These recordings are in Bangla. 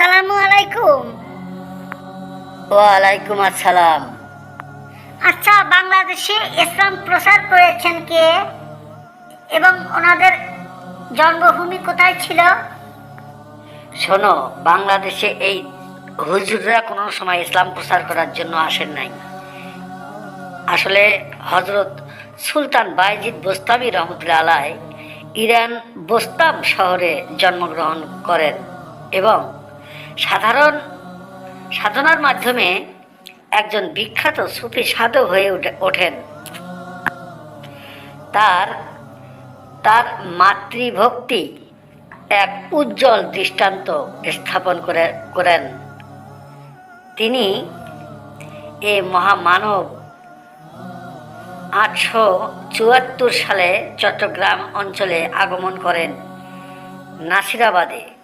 আসসালামু আলাইকুম। ওয়ালাইকুম আসসালাম। আচ্ছা বাংলাদেশে ইসলাম প্রচার করেছেন কে? এবং ওনাদের জন্মভূমি কোথায় ছিল? শোনো বাংলাদেশে এই হুজুররা কোনো সময় ইসলাম প্রচার করার জন্য আসেন নাই। আসলে হজরত সুলতান বাইজিদ বোস্তামি রহমতুল্লাহ আলাই ইরান বোস্তাম শহরে জন্মগ্রহণ করেন এবং সাধারণ সাধনার মাধ্যমে একজন বিখ্যাত সুফি সাধক হয়ে ওঠেন। তার তার মাতৃভক্তি এক উজ্জ্বল দৃষ্টান্ত স্থাপন করে করেন। তিনি এ মহামানব আটশো চুয়াত্তর সালে চট্টগ্রাম অঞ্চলে আগমন করেন নাসিরাবাদে।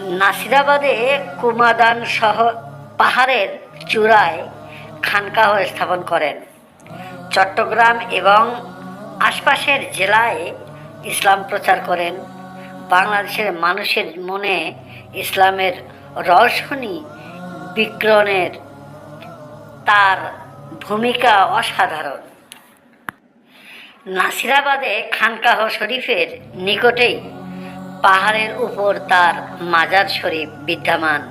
নাসিরাবাদে কুমাদান সহ পাহাড়ের চূড়ায় খানকাহ স্থাপন করেন। চট্টগ্রাম এবং আশপাশের জেলায় ইসলাম প্রচার করেন। বাংলাদেশের মানুষের মনে ইসলামের রসনী বিক্রণের তার ভূমিকা অসাধারণ। নাসিরাবাদে খানকাহ শরীফের নিকটেই পাহাড়ের উপর তার মাজার শরীফ বিদ্যমান।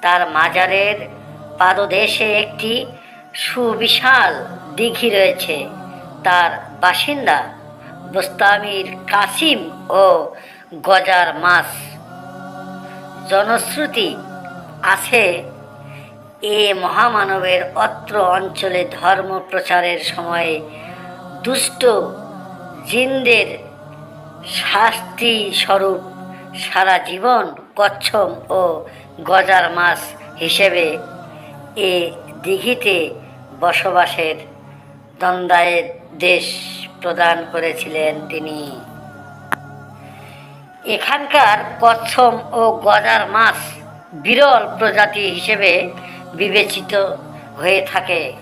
তার মাজারের পাদদেশে একটি সুবিশাল দিঘি রয়েছে। তার বাসিন্দা বোস্তামির কাসিম ও গজার মাস। জনশ্রুতি আছে এ মহামানবের অত্র অঞ্চলে ধর্ম প্রচারের সময়ে দুষ্ট জিনদের শাস্তি স্বরূপ সারা জীবন কচ্ছম ও গজার মাছ হিসেবে এ দিঘিতে বসবাসের দ্বন্দ্বায়ের দেশ প্রদান করেছিলেন তিনি। এখানকার কচ্ছম ও গজার মাছ বিরল প্রজাতি হিসেবে বিবেচিত হয়ে থাকে।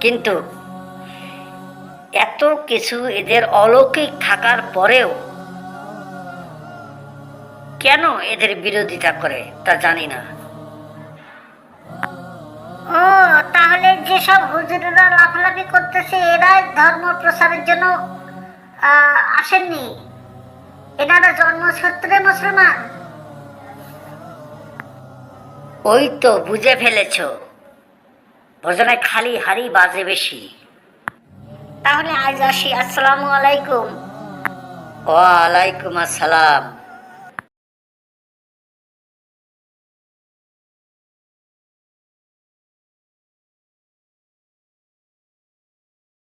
কিন্তু এত কিছু এদের অলৌকিক থাকার পরেও কেন এদের বিরোধিতা করে তা জানি না। ও তাহলে যেসব হুজুরেরা লাফালাফি করতেছে এরা ধর্ম প্রসারের জন্য আসেননি? এনারা জন্মসূত্রে মুসলমান? ওই তো বুঝে ফেলেছ। ভোজনে খালি হাড়ি বাজে বেশি। তাহলে আজ আসি। আসসালামু আলাইকুম। ওয়ালাইকুম আসসালাম।